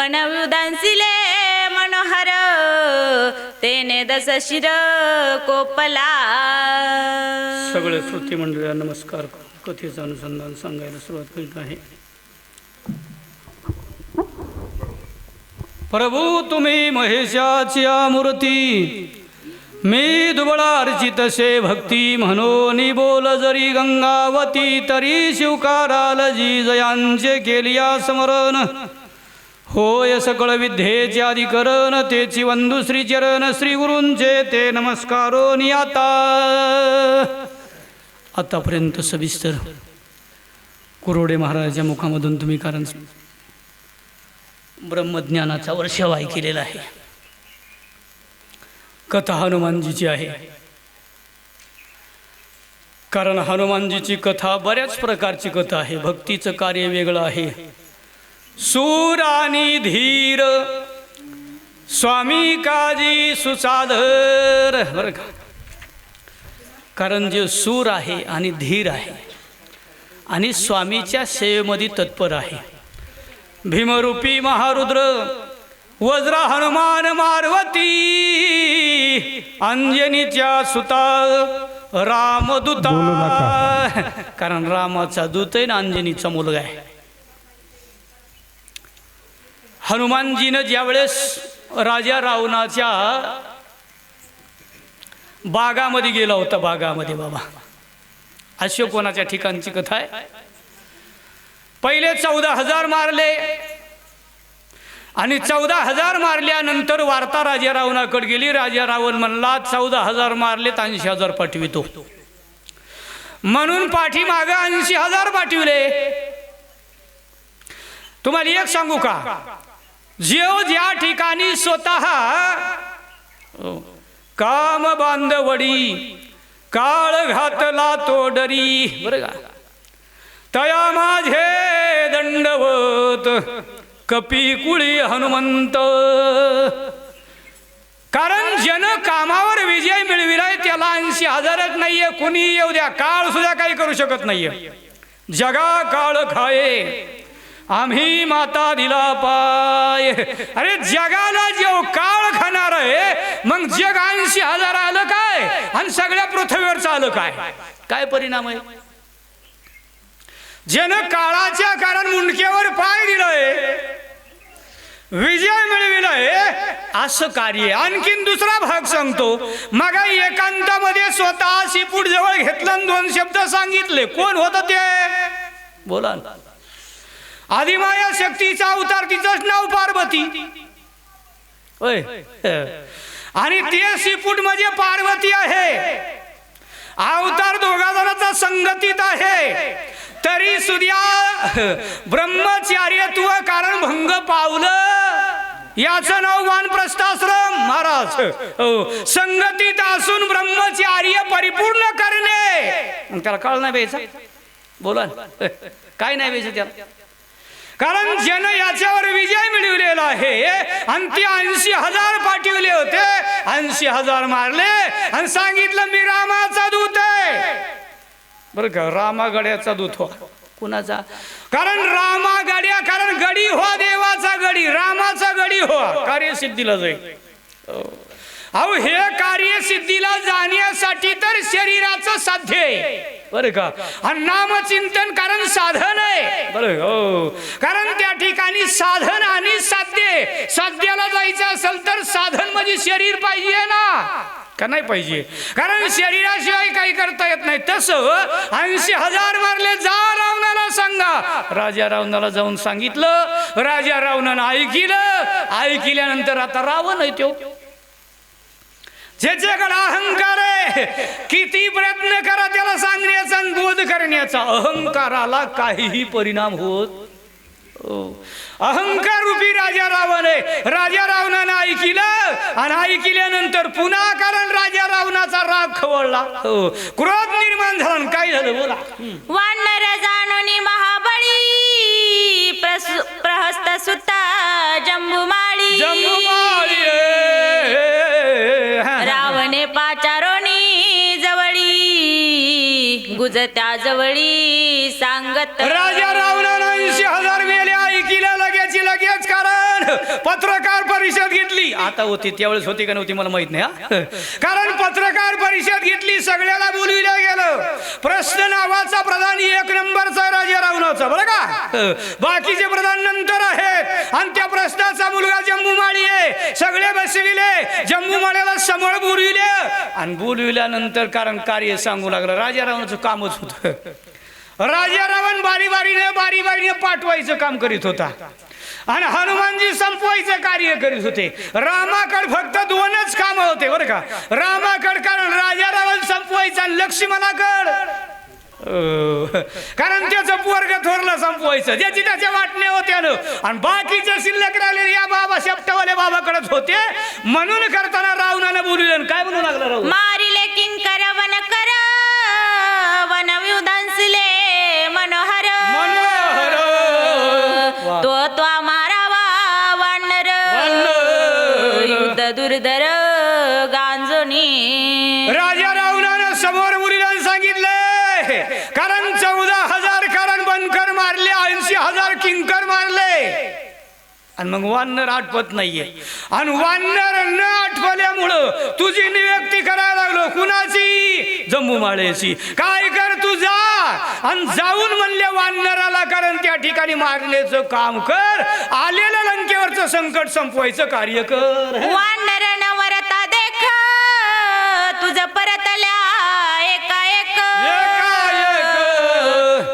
वनविदांसिले मनोहर तेने दस शिर कोपला. सगळे श्रोते मंडळीला नमस्कार. कथेचं अनुसंधान सांगायला सुरुवात करीत आहे. प्रभू तुम्ही महेशाची मूर्ती मी दुबळा अर्चित से भक्ती म्हणून बोल जरी गंगावती तरी शिवकाराल जी जयांचे केलिया स्मरण. होय सकळ विद्येचे अधिकरण तेची वंदू श्री चरण श्री गुरूंचे ते नमस्कारो नियाता. आतापर्यंत सविस्तर कुरोडे महाराजाच्या मुखामधून तुम्ही कारण ब्रह्मज्ञानाचा वर्षवाय केलेला आहे. कथा हनुमानजीची आहे. कारण हनुमानजीची कथा बऱ्याच प्रकारची कथा आहे. भक्तीचं कार्य वेगळं आहे. सूर आणि धीर स्वामी काजी सुसाधर बरं का? कारण जे सूर आहे आणि धीर आहे आणि स्वामीच्या सेवेमध्ये तत्पर आहे. भीमरूपी महारुद्र वज्र हनुमान मारवती अंजनीच्या सुता रामदूता. कारण रामाचा दूत आहे ना अंजनीचा मुलगा आहे. हनुमानजीनं ज्यावेळेस राजा रावणाच्या बागामध्ये गेला होता बागामध्ये बाबा. अशोकोनाच्या ठिकाणची कथा आहे. पहिले चौदा हजार मारले आणि चौदा हजार मारल्यानंतर वार्ता राजा रावणाकडे गेली. राजा रावण म्हणला चौदा हजार मारले तर ऐंशी हजार पाठवितो. म्हणून पाठीमागं ऐंशी हजार पाठविले. तुम्हाला एक सांगू का? जेव ज्या ठिकाणी स्वतः काम बांधवडी काळ घातला तो डरी. बरं का? तया माझे दंडवत कपी कुळी हनुमंत. कारण जन कामावर विजय मिळविलाय त्याला ऐंशी हजारच नाहीये. कुणी येऊ द्या काळ सुद्धा काही करू शकत नाहीये. जगा काळ खाये. आम्ही माता दिला पाय. अरे जगाला जेव काळ खाणार आहे मग जग ऐंशी हजार आलं काय? आणि सगळ्या पृथ्वीवरचं आलं काय? काय परिणाम आहे? ज्यानं काळाच्या कारण मुंडक्यावर पाय दिलंय विजय मिळविलाय असं कार्य आणखीन दुसरा भाग सांगतो. मग एकांतामध्ये स्वतः शिपूट जवळ घेतलं दोन शब्द सांगितले. कोण होत ते? बोला ना. आदिमाया शक्तीचा अवतार तिचंच नाव पार्वती. आणि ते शिपूट म्हणजे पार्वती आहे. अवतार दोघा जणांचा संगतीत आहे. तरी सुद्या ब्रह्मचार्यत्व कारण भंग पावलं. याचं नाव वानप्रस्थाश्रम महाराज. हो. संगतीत असून ब्रह्मचार्य परिपूर्ण करणे. त्याला कळ नाही बोला. काय नाही प्यायचं त्याला? कारण जन याच्यावर विजय मिळवलेला आहे आणि ते ऐंशी हजार पाठवले होते. ऐंशी हजार मारले आणि सांगितलं मी रामाचा दूत आहे. बरं का रामागड्याचा दूत हो. कुणाचा? कारण रामागड्या कारण गडी हो देवाचा गडी रामाचा गडी हो. कार्यसिद्धीला जाईल. हो. अहो हे कार्य सिद्धीला जाण्यासाठी तर शरीराचं साध्य आहे. बरं का? आणि नामचिंतन कारण साधन आहे. बरं हो. कारण त्या ठिकाणी साधन आणि साध्य साध्याला जायचं असेल तर साधन म्हणजे शरीर पाहिजे ना? का नाही पाहिजे? कारण शरीराशिवाय काही करता येत नाही. तसं हो, ऐंशी हजार मारले जा रावणाला सांगा. राजा रावणाला जाऊन सांगितलं. राजा रावणानं ऐकिलं. ऐकिल्यानंतर आता रावण आहे तो. ज्याच्याकडे अहंकार आहे किती प्रयत्न करा त्याला सांगण्याचा बोध करण्याचा. अहंकाराला काहीही परिणाम होत हो. अहंकार रूपी राजा रावण आहे. राजा रावणानं ऐकिलं आणि ऐकिल्यानंतर पुन्हा कारण राजा रावणाचा राग खवळला. हो. क्रोध निर्माण झाला काय झालं बोला. वानर जाणून महाबळी प्रहस्त सुता जंबुमाळी जम्मुमाळी जवळी गुजत्या जवळी सांगत राजा रावणानं ऐंशी हजार मेले ऐकिल्या लगेच लगेच कारण पत्रकार परिषद घेतली. आता होती त्यावेळेस होती का नव्हती मला माहीत नाही हा? कारण पत्रकार परिषद घेतली सगळ्याला बोलविलं गेलं. प्रश्न नावाचा प्रधान एक नंबरचा आहे राजा रावणाचा बरं का? बाकीचे प्रधान नंतर आहेत. आणि त्या प्रश्नाचा मुलगा जम्मू माळी आहे. सगळे बसविले. जम्मू माळ्याला समोर बोलविले. आणि बोलविल्यानंतर कारण कार्य सांगू लागलं राजा रावणाचं कामच होतं. राजा रावण बारी बारीने बारी बारीने पाठवायचं काम करीत होता. आणि हनुमानजी संपवायचं कार्य करीत होते. रामाकड फक्त दोनच काम होते बरं का? रामाकड कारण राजा रावण संपवायचा आणि लक्ष्मणाकड. कारण त्याचं पोरग थोरलं संपवायचं. ज्याची त्याच्या वाटणे होते आणि बाकीचे शिल्लक राहिले या बाबा शेपटावाले बाबाकडेच होते. म्हणून करताना रावणानं बोलले काय म्हणू लागला राहू दर दुर्धर गांजोनी. राजा रावणानं समोर मुलीला सांगितले कारण चौदा हजार कारण बनकर मारले ऐंशी हजार किंकर मारले. आणि मग वानर आठवत नाहीये. आणि वानर न आठवल्यामुळं तुझी नियुक्ती करायला लागलो कुणाची? जम्मू माळ्याची. काय कर आणि जाऊन म्हणले वानराला कारण त्या ठिकाणी मारण्याचं काम कर. आलेलं लंकेवरचं संकट संपवायचं कार्य कर. वानर नवरता देख तुझ परतल्या एका एक एकाएक.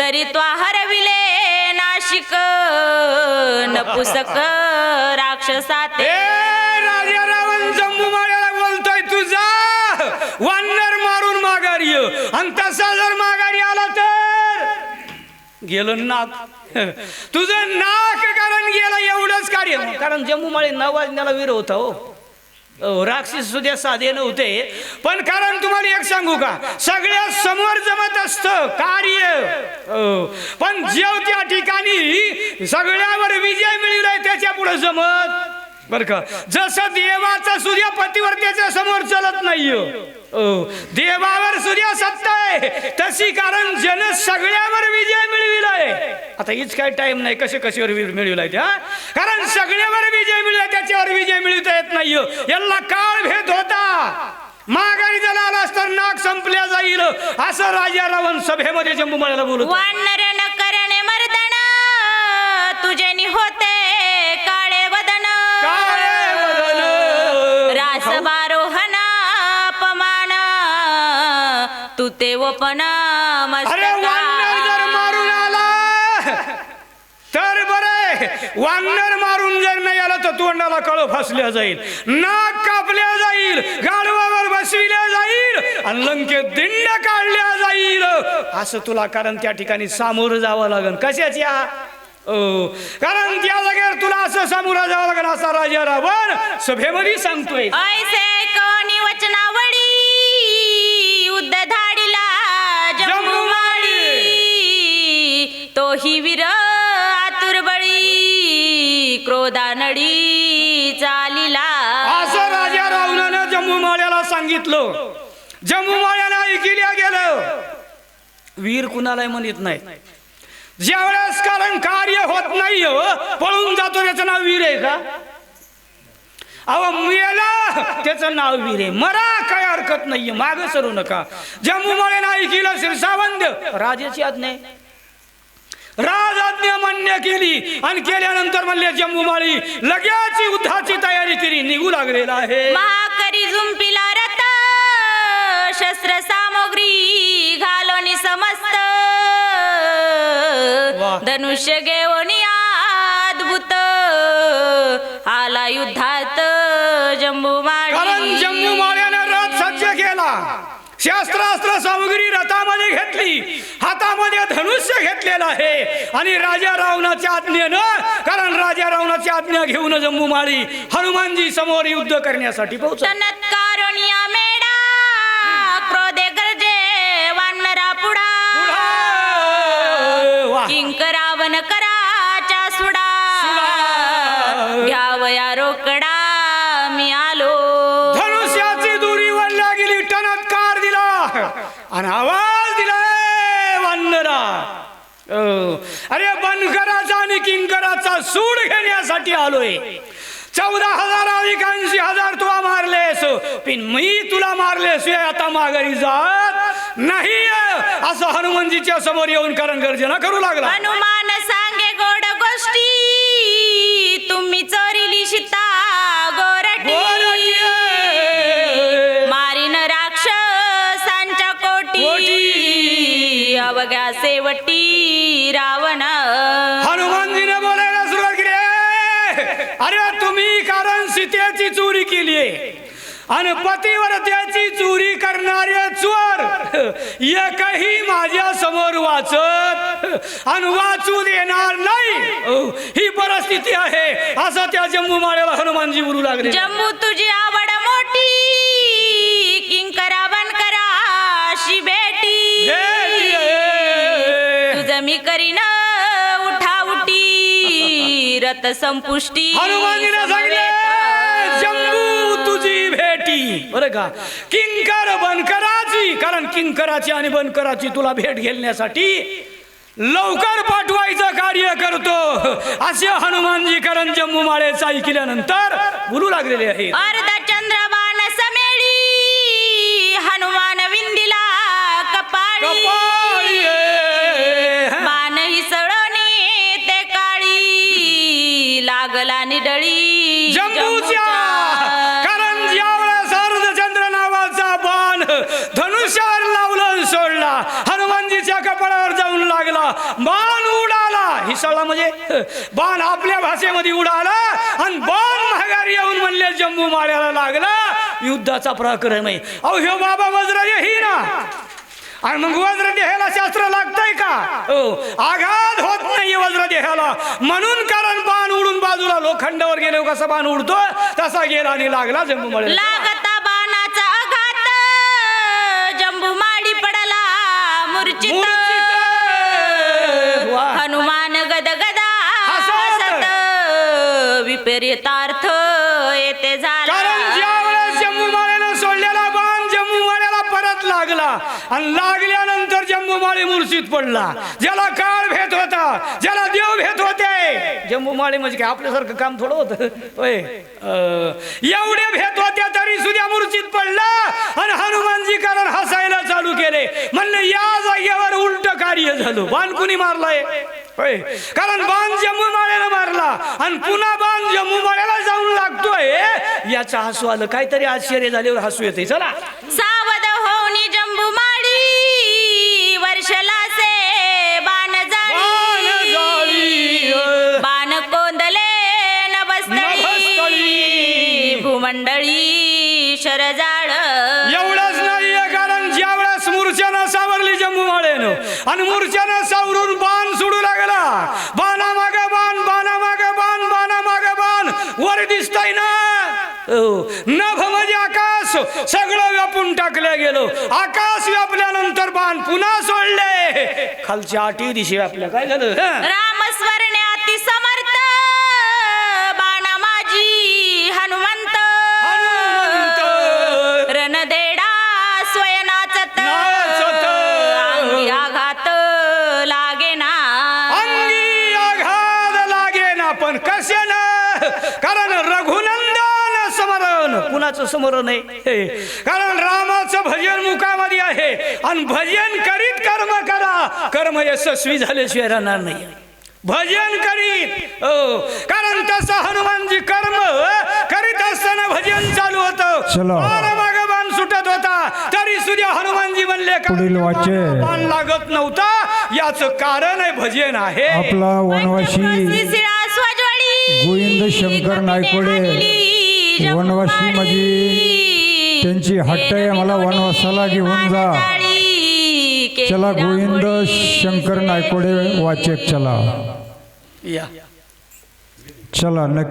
तरी तो हरविले नाशिक नपुसक राक्षसाते. राजा रावण जम्मू माळ्याला बोलतोय तुझा. वानर माघारी. आणि तसा जर माघारी आला तर? गेलं नाक. तुझं नाक कारण गेलं एवढंच कार्य. कारण जम्मू माळी नऊ वाजण्याला वीर होता हो. राक्षस सुद्धा साधे नव्हते. पण कारण तुम्हाला एक सांगू का? सगळ्या समोर जमत असत कार्य. पण जेव त्या ठिकाणी सगळ्यावर विजय मिळवलाय त्याच्या पुढे जमत बर का? जसं देवाचा सूर्य पतिवर्त्याच्या समोर चलत नाही हो. देवावर सूर्य सत्ता आहे. तशी कारण जन सगळ्यावर विजय मिळविलाय. आता हीच काय टाइम नाही. कसे कशावर मिळविलाय त्या कारण सगळ्यावर विजय मिळला त्याच्यावर विजय मिळवता येत नाही याला काळ भेद होता. माघारी जर आला तर नाक संपल्या जाईल. असं राजा रावण सभेमध्ये जम्मू माळ्याला बोलू वानर करणे तुझे होते. पण अरे वानर जर मारून आला तर बरे. वानर मारून जर नाही आला तर तोंडाला कळ फासल्या जाईल. नाक कापल्या जाईल गाढवावर बसविल्या जाईल आणि लंकेत दिंड काढल्या जाईल. असं तुला कारण त्या ठिकाणी सामोरं जावं लागेल कशाच्या ओ कारण त्या जागेवर तुला असं सामोरं जावं लागेल असा राजा रावण सभेमध्ये सांगतोय. तोही वीर आतुर बळी क्रोधानडी चालिला. असं राजा रावणानं जम्मू माळ्याला सांगितलं. जम्मू माळ्याला ऐकिल्या गेलं. वीर कुणालाही म्हणत नाही. ज्यावेळेस कारण कार्य होत नाही हो, पळून जातो त्याचं नाव वीर आहे का? अहो मेला त्याचं नाव वीर आहे. मरा काय हरकत नाहीये. माग सरू नका. जम्मू माळ्यानं ऐकिलं शिरसावंद राजाची आज नाही राज आज्ञा मान्य केली आणि केल्यानंतर म्हणले जम्मू माळी लगेच युद्धाची तयारी केली निघू लागलेला आहे. महाकरी झुंपिला रथ शस्त्र सामग्री घालोनी समस्त. धनुष्य घेऊन अद्भुत. आला युद्धात जम्बू कारण जम्मू माळी माळ्यानं रथ सज्ज केला. शस्त्रास्त्र सामग्री रथामध्ये घेतली. हातामध्ये धनुष्य घेतलेलं आहे. आणि राजा रावणाच्या आज्ञेनं कारण राजा रावणाची आज्ञा घेऊन जम्मू माळी हनुमानजी समोर युद्ध करण्यासाठी पोहोचला. किंकरावन सुडा. घ्यावया रोकडा मी आणि आवाज दिला वानरा. अरे बनकराचा आणि किंकराचा सूड घेण्यासाठी आलोय. चौदा हजार अधिक ऐंशी हजार तुला मारलेस. पण मी तुला मारलेस आता माघारी जात नाही असं हनुमानजीच्या समोर येऊन कारण गर्जना करू लागला. हनुमान सांगे गोड गोष्टी. तुम्ही चोरीली सीता अवघ्या सेवटी रावण. हनुमानजीने बोलायला सुरुवात केली. "ए, अरे तुम्ही कारण सीतेची चोरी केली आणि पतिव्रत्याची चोरी करणारे चोर एकही माझ्यासमोर वाचत आणि वाचू देणार नाही. हो, परिस्थिती आहे. असं त्या जम्मू माळ्याला हनुमानजी बोलू लागले. जम्बू तुझी आवड मोठी. मी करीन उठा उठी रथ संपुष्टी. जम्बू तुझी भेटी. बरं का? किंकर बनकराची कारण किंकराची आणि बनकराची तुला भेट घेण्यासाठी लवकर पाठवायचं कार्य करतो. असे हनुमानजी कारण जम्मू माळेचा ऐकल्यानंतर बोलू लागलेले आहे बाण उडाला. ही सळा म्हणजे बाण आपल्या भाषेमध्ये उडाला आणि बाण महागारी येऊन म्हणले जम्बू माळ्याला लागला. युद्धाचा पराक्रम आहे. अहो ह्यो बाबा वज्र ही ना. आणि मग वज्र देहाला शास्त्र लागतंय का? हो. आघात होत नाही वज्र देहाला म्हणून कारण बाण उडून बाजूला लोखंडावर गेले कसा बाण उडतो? तसा गेला आणि लागला जम्मू मळे लागता बाणाचा आघात. जम्बू माडी पडला मूर्छित हसत. हसत! विपरीतार्थ येते कारण झाला. ज्या वेळेस जम्मू माळ्यानं सोडलेला बाण परत लागला आणि लागल्यानंतर जम्मू माळी मूर्छित पडला. ज्याला काळ भेट होता ज्याला देव भेट होते जम्मू माळे म्हणजे काय? आपल्यासारखं काम थोडं होतं. होय. एवढे भेट होत्या तरी सुद्धा मूर्छित पडला आणि हनुमानजी कारण हसायला चालू केले. म्हणले या जागेवर उलट कार्य झालं. बाण कुणी मारलाय? होय. कारण बाण जम्मू माळ्याला मारला आणि पुन्हा बाण जम्मू माळ्याला जाऊन लागतोय. याचा हसू आलं. काहीतरी आश्चर्य झाल्यावर हसू येते चला. भूमंडळी शरजाळ. एवढंच नाहीये कारण ज्या वेळेस मूर्छानं सावरली जम्मू माळ्यानं आणि मूर्छानं सावरून बाण सोडू लागला बाणा मागे बाण बाणा मागे बाण बाणा मागे बाण वर दिसतंय ना. हो. नभ म्हणजे आकाश सगळं व्यापून टाकलं गेलो. आकाश व्यापल्यानंतर बाण पुन्हा सोडले. खालच्या आठी दिशे व्यापल्या काय झालं? हं? कुणाचं स्मरण आहे. कारण रामाचं भजन मुखामध्ये आहे. आणि भजन करीत कर्म करा. कर्म यशस्वी झाल्याशिवाय राहणार नाही. भजन करीत हो. कारण तसं हनुमानजी कर्म करीत असताना भजन चालू होतं. बाण सुटत होता. तरी सुद्धा हनुमानजी म्हणले पुढील लागत नव्हता. याच कारण आहे भजन आहे. आपला स्वज्वळी गोविंद शंकर नायकोडे. वनवासी. माझी त्यांची हट्ट आहे मला वनवासाला घेऊन जा चला गोविंद. शंकर नायकोडे वाचक चला या चला नक्की